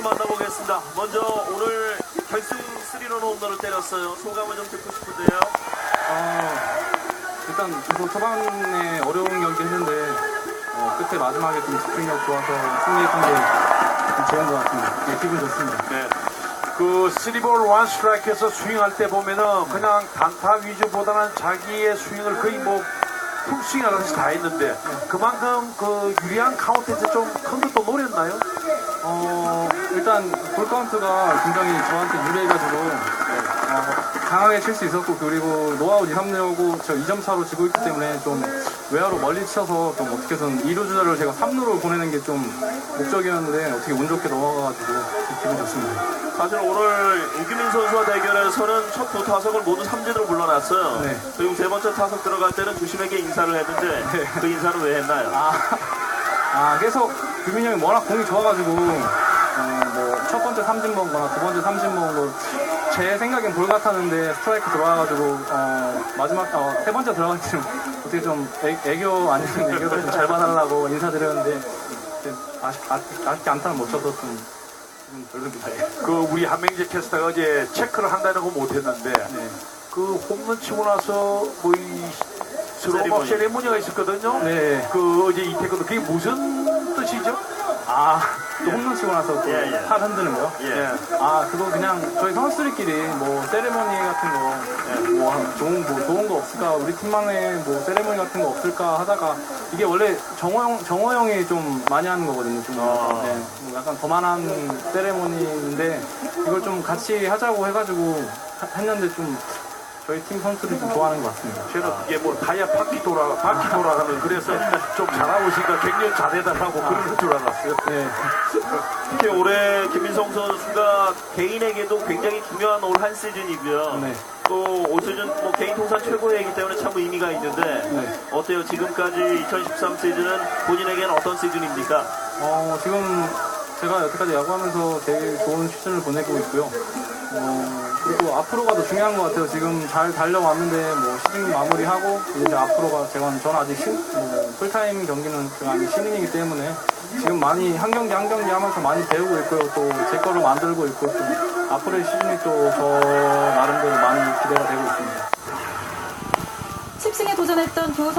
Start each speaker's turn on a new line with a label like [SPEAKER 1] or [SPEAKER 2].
[SPEAKER 1] 선수 만나보겠습니다. 먼저 오늘 결승 3런 홈런을 때렸어요. 소감을 좀 듣고 싶은데요.
[SPEAKER 2] 어, 일단 계속 초반에 어려운 경기 했는데 어, 끝에 마지막에 좀 집중력 좋아서 승리했던 게좀 좋은 것 같습니다. 네, 기분 좋습니다.
[SPEAKER 1] 네.
[SPEAKER 3] 그 쓰리볼 원 스트라이크에서 스윙할 때 보면은 그냥 단타 위주보다는 자기의 스윙을 거의 뭐 풀스윙하듯이 다 했는데 그만큼 그 유리한 카운트에서 좀 큰 것도 노렸나요?
[SPEAKER 2] 어, 일단 볼 카운트가 굉장히 저한테 유리해가지고 어, 강하게 칠 수 있었고 그리고 노아웃 2, 3루고 저 2점 차로 지고 있기 때문에 좀 외야로 멀리 쳐서 좀 어떻게든 2루 주자를 제가 3루로 보내는 게 좀 목적이었는데 어떻게 운 좋게 넘어가가지고 기분 좋습니다.
[SPEAKER 1] 사실 오늘 우기민 선수와 대결에서는 첫 두 타석을 모두 삼진으로 물러났어요.
[SPEAKER 2] 네.
[SPEAKER 1] 그리고 세 번째 타석 들어갈 때는 주심에게 인사를 했는데
[SPEAKER 2] 네.
[SPEAKER 1] 그 인사는 왜 했나요?
[SPEAKER 2] 아, 아 계속 규민이 형이 워낙 공이 좋아가지고 어, 뭐첫 번째 삼진 먹은 거나 두 번째 삼진 먹은 거제 생각엔 볼 같았는데 스트라이크 들어와가지고 어, 마지막 어, 세 번째 들어갈 때는 어떻게 좀 애, 애교 아니면 애교를 좀 잘 봐달라고 인사드렸는데 아쉽, 아쉽, 아쉽게 안타는 못 쳐서 좀 기분 별로입니다.
[SPEAKER 3] 그 우리 한명재 캐스터가 어제 체크를 한다는 거 못했는데
[SPEAKER 2] 네.
[SPEAKER 3] 그 홈런 치고 나서 뭐이
[SPEAKER 1] 세리머니.
[SPEAKER 3] 세레모니가 있었거든요.
[SPEAKER 2] 네.
[SPEAKER 3] 그 어제 이태근도 그게 무슨 뜻이죠?
[SPEAKER 2] 치고 나서 또
[SPEAKER 1] 예, 예.
[SPEAKER 2] 팔 흔드는 거?
[SPEAKER 1] 예.
[SPEAKER 2] 아, 그거 그냥 저희 선수들끼리 뭐 세레머니 같은 거, 뭐 좋은, 뭐 좋은 거 없을까, 우리 팀만의 뭐 세레머니 같은 거 없을까 하다가 이게 원래 정호 형, 정호 형이 좀 많이 하는 거거든요. 좀
[SPEAKER 1] 아.
[SPEAKER 2] 네, 뭐 약간 거만한 세레머니인데 이걸 좀 같이 하자고 해가지고 하- 했는데 좀 저희 팀 선수들이 좀 좋아하는 것 같습니다.
[SPEAKER 3] 저는 이게 뭐 타이어 바퀴 돌아 바퀴 돌아가는 그래서 좀 잘하고 있으니까 격려 잘해달라고 그런 줄 알았어요.
[SPEAKER 2] 네.
[SPEAKER 1] 특히 올해 김민성 선수가 개인에게도 굉장히 중요한 올 한 시즌이고요.
[SPEAKER 2] 네.
[SPEAKER 1] 또올 시즌 뭐 개인 통산 최고이기 때문에 참 의미가 있는데
[SPEAKER 2] 네.
[SPEAKER 1] 어때요? 지금까지 2013 시즌은 본인에게는 어떤 시즌입니까?
[SPEAKER 2] 어, 지금 제가 여태까지 야구하면서 제일 좋은 시즌을 보내고 있고요. 어, 그리고 앞으로가 더 중요한 것 같아요. 지금 잘 달려왔는데 뭐 시즌 마무리하고 이제 앞으로가 제가 저는 아직 신, 뭐 풀타임 경기는 제가 아직 신인이기 때문에 지금 많이 한 경기 한 경기 하면서 많이 배우고 있고요. 또 제 거를 만들고 있고 또 앞으로의 시즌이 또 저 나름대로 많이 기대가 되고 있습니다.
[SPEAKER 4] 10승에 도전했던 두 선수